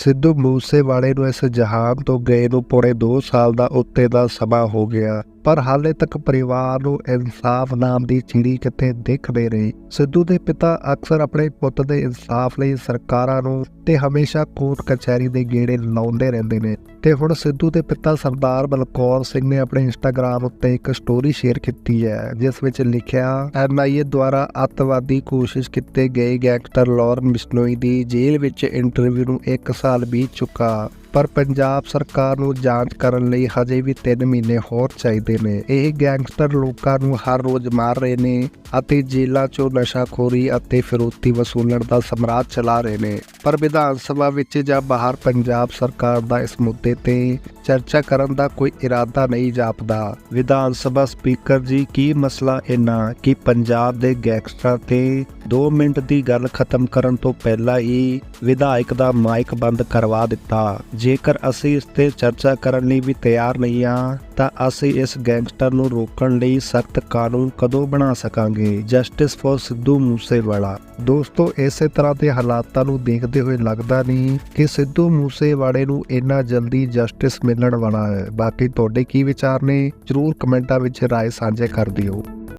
ਸਿੱਧੂ ਮੂਸੇਵਾਲੇ ਨੂੰ ਇਸ ਜਹਾਨ ਤੋਂ ਗਏ ਨੂੰ ਪੌਣੇ 2 ਸਾਲ ਦਾ ਉੱਤੇ ਦਾ ਸਮਾਂ ਹੋ ਗਿਆ। ਪਰ ਹਾਲੇ ਤੱਕ ਪਰਿਵਾਰ ਨੂੰ ਇਨਸਾਫ ਨਾਮ ਦੀ ਚਿੜੀ ਕਿੱਥੇ ਦਿਖ ਨਹੀਂ ਰਹੀ ਸਿੱਧੂ ਦੇ ਪਿਤਾ ਅਕਸਰ ਆਪਣੇ ਪੁੱਤ ਦੇ ਇਨਸਾਫ ਲਈ ਸਰਕਾਰਾਂ ਨੂੰ ਤੇ ਹਮੇਸ਼ਾ ਕੋਰਟ ਕਚਹਿਰੀ ਦੇ ਗੇੜੇ ਲਾਉਂਦੇ ਰਹਿੰਦੇ ਨੇ। ਤੇ ਹੁਣ ਸਿੱਧੂ ਦੇ ਪਿਤਾ ਸਰਦਾਰ ਬਲਕੌਰ ਸਿੰਘ ਨੇ ਆਪਣੇ ਇੰਸਟਾਗ੍ਰam ਉੱਤੇ ਇੱਕ ਸਟੋਰੀ ਸ਼ੇਅਰ ਕੀਤੀ ਹੈ, ਜਿਸ ਵਿੱਚ ਲਿਖਿਆ ਐਨਆਈਏ ਦੁਆਰਾ ਅੱਤਵਾਦੀ ਕੋਸ਼ਿਸ਼ ਕੀਤੇ ਗਏ ਗੈਂਗਸਟਰ ਲੌਰਨ ਬਿਸ਼ਨੋਈ ਦੀ ਜੇਲ੍ਹ ਵਿੱਚ ਇੰਟਰਵਿਊ ਨੂੰ 1 ਸਾਲ ਬੀਤ ਚੁੱਕਾ। ਪਰ ਪੰਜਾਬ ਸਰਕਾਰ ਨੂੰ ਜਾਂਚ ਕਰਨ ਲਈ ਹਜੇ ਵੀ 3 ਮਹੀਨੇ ਹੋਰ ਚਾਹੀਦੇ ਨੇ। ਇਹ ਗੈਂਗਸਟਰ ਲੋਕਾਂ ਨੂੰ ਹਰ ਰੋਜ਼ ਮਾਰ ਰਹੇ ਨੇ ਅਤੇ ਜੇਲ੍ਹਾਂ 'ਚੋਂ ਨਸ਼ਾਖੋਰੀ ਅਤੇ ਫਿਰੋਤੀ ਵਸੂਲਣ ਦਾ ਸਮਰਾਜ ਚਲਾ ਰਹੇ ਨੇ। ਪਰ ਵਿਧਾਨ ਸਭਾ ਵਿੱਚ ਜਾਂ ਬਾਹਰ ਪੰਜਾਬ ਸਰਕਾਰ ਦਾ ਇਸ ਮੁੱਦੇ ਤੇ ਚਰਚਾ ਕਰਨ ਦਾ ਕੋਈ ਇਰਾਦਾ ਨਹੀਂ ਜਾਪਦਾ। ਵਿਧਾਨ ਸਭਾ ਸਪੀਕਰ ਜੀ, ਕੀ ਮਸਲਾ ਇਹਨਾਂ ਕਿ ਪੰਜਾਬ ਦੇ ਗੈਂਗਸਟਰਾਂ ਤੇ 2 ਮਿੰਟ ਦੀ ਗੱਲ ਖਤਮ ਕਰਨ ਤੋਂ ਪਹਿਲਾਂ ਹੀ ਵਿਧਾਇਕ ਦਾ ਮਾਈਕ ਬੰਦ ਕਰਵਾ ਦਿੱਤਾ? ਜੇਕਰ ਅਸੀਂ ਇਸ ਤੇ ਚਰਚਾ ਕਰਨ ਲਈ ਵੀ ਤਿਆਰ ਨਹੀਂ ਆ ਤਾਂ ਅਸੀਂ ਇਸ ਗੈਂਗਸਟਰ ਨੂੰ ਰੋਕਣ ਲਈ ਸਖਤ ਕਾਨੂੰਨ ਕਦੋਂ ਬਣਾ ਸਕਾਂਗੇ? Justice for Sidhu Moosewala. ਦੋਸਤੋ, ਇਸੇ ਤਰ੍ਹਾਂ ਦੇ ਹਾਲਾਤਾਂ ਨੂੰ ਦੇਖਦੇ ਹੋਏ ਲੱਗਦਾ ਨਹੀਂ ਕਿ ਸਿੱਧੂ ਮੂਸੇਵਾਲੇ ਨੂੰ ਇੰਨਾ ਜਲਦੀ ਜਸਟਿਸ ਮਿਲਣ ਵਾਲਾ ਹੈ। ਬਾਕੀ ਤੁਹਾਡੇ ਕੀ ਵਿਚਾਰ ਨੇ? ਜਰੂਰ ਕਮੈਂਟਾਂ ਵਿੱਚ ਰਾਏ ਸਾਂਝੇ ਕਰ ਦਿਓ।